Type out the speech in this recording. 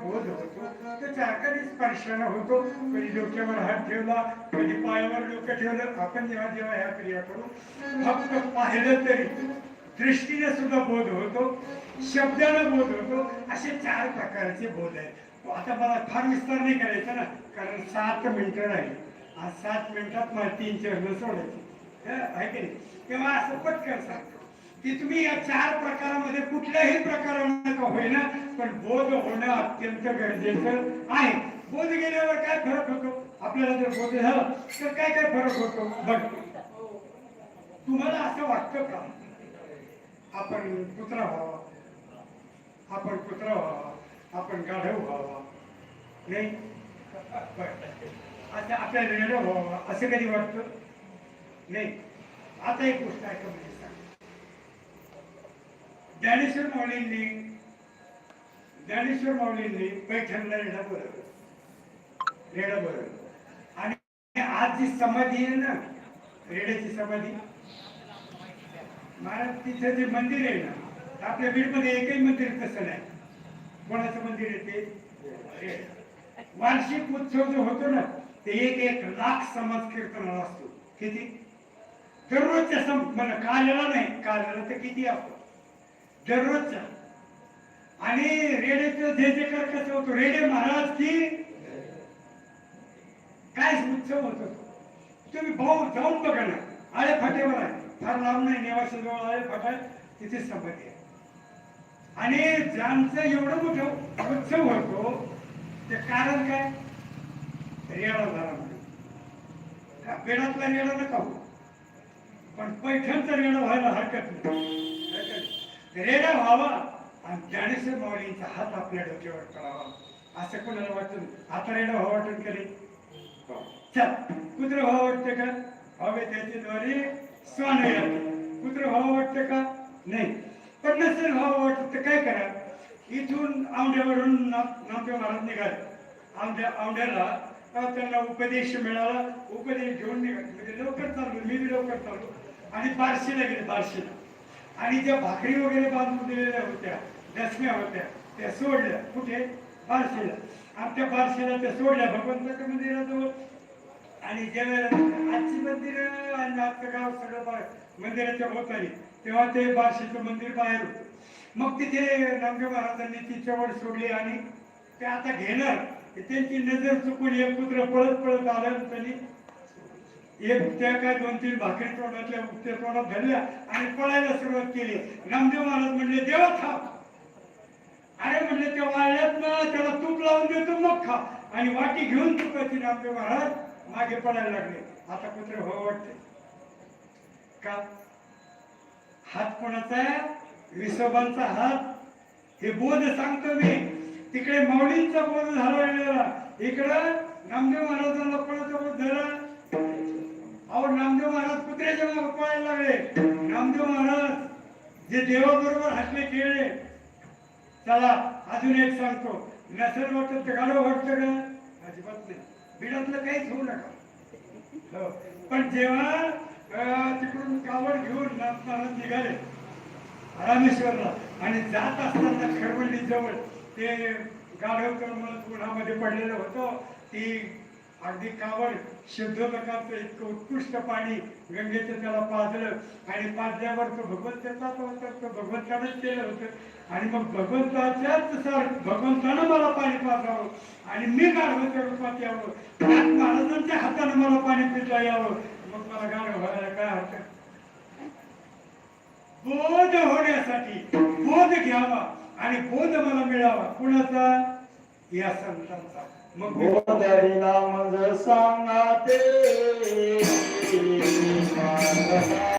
बोध होतो. त्याच्या चारकरी स्पर्शानं होतो कधी डोक्यावर हात ठेवला कधी पायावर डोकं ठेवलं. आपण जेव्हा जेव्हा ह्या क्रिया करू फक्त पाहिलं तरी दृष्टीने सुद्धा बोध होतो शब्दानं बोध होतो. असे चार प्रकारचे बोध आहेत. आता मला फार विस्तार नाही करायचा ना कारण सात मिनिटं राहील आज सात मिनिटात मला तीन चरण सोडायची. आहे की नाही? तेव्हा असं पटकन सांगतो की तुम्ही या चार प्रकारामध्ये कुठल्याही प्रकारामध्ये का होईना. पण बोध होणं अत्यंत गरजेचं आहे. बोध गेल्यावर काय फरक होतो? आपल्याला जर बोध झालं तर काय काय फरक होतो? बघ. तुम्हाला असं वाटतं का? आपण कुत्रा व्हावा. आपण कुत्रा व्हावा. आपण गाढव व्हावा. नाही? आता आपल्या रेड व्हावा. असं कधी वाटतं? नाही. आता एक गोष्ट ऐका म्हणजे सांग. ज्ञानेश्वर मौलींनी ज्ञानेश्वर माऊलींनी पैठणला रेडा बरं. रेडा बरं. आणि आज जी समाधी आहे ना रेड्याची समाधी महाराज तिथं जे मंदिर आहे ना आपल्या बीडमध्ये एकही मंदिर तसं नाही. कोणाचं मंदिर आहे ते? वार्षिक उत्सव जो होतो ना ते एक एक लाख समाज कीर्तनाला असतो. किती? दररोजच्या सम म्हणजे मला काल्याला नाही काल्याला तर किती आपण? दररोजचा आणि रेडेचं जे जे कर कसं होतो रेडे महाराज की काय उत्सव होतो? तुम्ही भाऊ जाऊन बघा ना. आळे फाटेवर आहे फार लांब नाही नेवाशाजवळ आळे फाटा. तिथे संपत्ती आहे. आणि ज्यांचं एवढं मोठं उत्सव होतो ते कारण काय? रेडा झाला म्हणून. का पेडातला रेडा नका हो. पण पैठणचा रेडा व्हायला हरकत नाही. रेडा व्हावा. आणि ज्ञानेश्वर माऊलींचा हात आपल्या डोक्यावर करावा असं कोणाला वाटतं? आता रेडा व्हावा वाटून करेल चल कुत्र भाव वाटते का? हवे त्याच्याद्वारे स्वान कुत्र भाव वाटते का? नाही. पण नसेल भाव वाटतं तर काय करा? इथून औंढ्यावरून नामदेव महाराज निघाले. औंढ्या औंढ्याला त्यांना उपदेश मिळाला. उपदेश घेऊन निघाले. म्हणजे लवकर चाललो. मी लवकर चाललो. आणि बारशीला गेले बारशीला. आणि ज्या भाकरी वगैरे बांधून दिलेल्या होत्या दसम्या होत्या त्या सोडल्या. कुठे? बार्शीला. आणि त्या त्या सोडल्या. भगवंताच्या मंदिराजवळ. आणि ज्यावेळेला आजची मंदिर आणि आजचं गाव सगळं बाहेर मंदिराच्या भोवताली तेव्हा ते बार्शीचं मंदिर बाहेर होतं. मग तिथे नामदेव महाराजांनी ती चवड सोडली आणि ते आता घेणार. त्यांची नजर चुकून एक पुत्र पळत पळत आलं त्यांनी एक त्या काय दोन तीन भाकरी तोंडातल्या त्या तोंडात धरल्या आणि पळायला सुरुवात केली. नामदेव महाराज म्हणले देवा थांब. अरे त्या ते वाळल्यात ना त्याला तूप लावून देतो मग खा आणि वाटी घेऊन तुपाची आपले महाराज मागे पडायला लागले. आता पुत्र हो वाटते. का? हात कोणाचा आहे? विसोबांचा हात. हे बोध सांगतो मी. तिकडे माऊलींचा बोध झाला इकडं नामदेव महाराजांना कोणाचा बोध झाला. अहो नामदेव महाराज कुत्र्याच्या मागे पळायला लागले. नामदेव महाराज जे देवाबरोबर हसले खेळले चला अजून एक सांगतो. नसेल वाटत तर गाडो वाटतं का? अजिबात नाही. बिडातलं काहीच होऊ नका. हो. पण जेव्हा तिकडून कावड घेऊन नाचताना निघाले रामेश्वरला आणि जात असताना खरवली जवळ ते गाढवकर म्हणून उन्हामध्ये पडलेलं होतं ती अगदी कावड शुद्ध प्रकारचं इतकं उत्कृष्ट पाणी गंगेचं त्याला पाजलं आणि पाजल्यावर तो भगवंताचा होता तो भगवंतानंच केलं होतं. आणि मग भगवंताच्याच सर भगवंतानं मला पाणी पाजावं आणि मी गाढवाच्या रूपात यावं. महाराजांच्या हातानं मला पाणी पिता यावं. मग मला गाढव व्हायला काय हरकत बोध होण्यासाठी बोध घ्यावा आणि बोध मला मिळावा. कुणाचा? या संतांचा. मग मी बोधरिला मज सांगा ते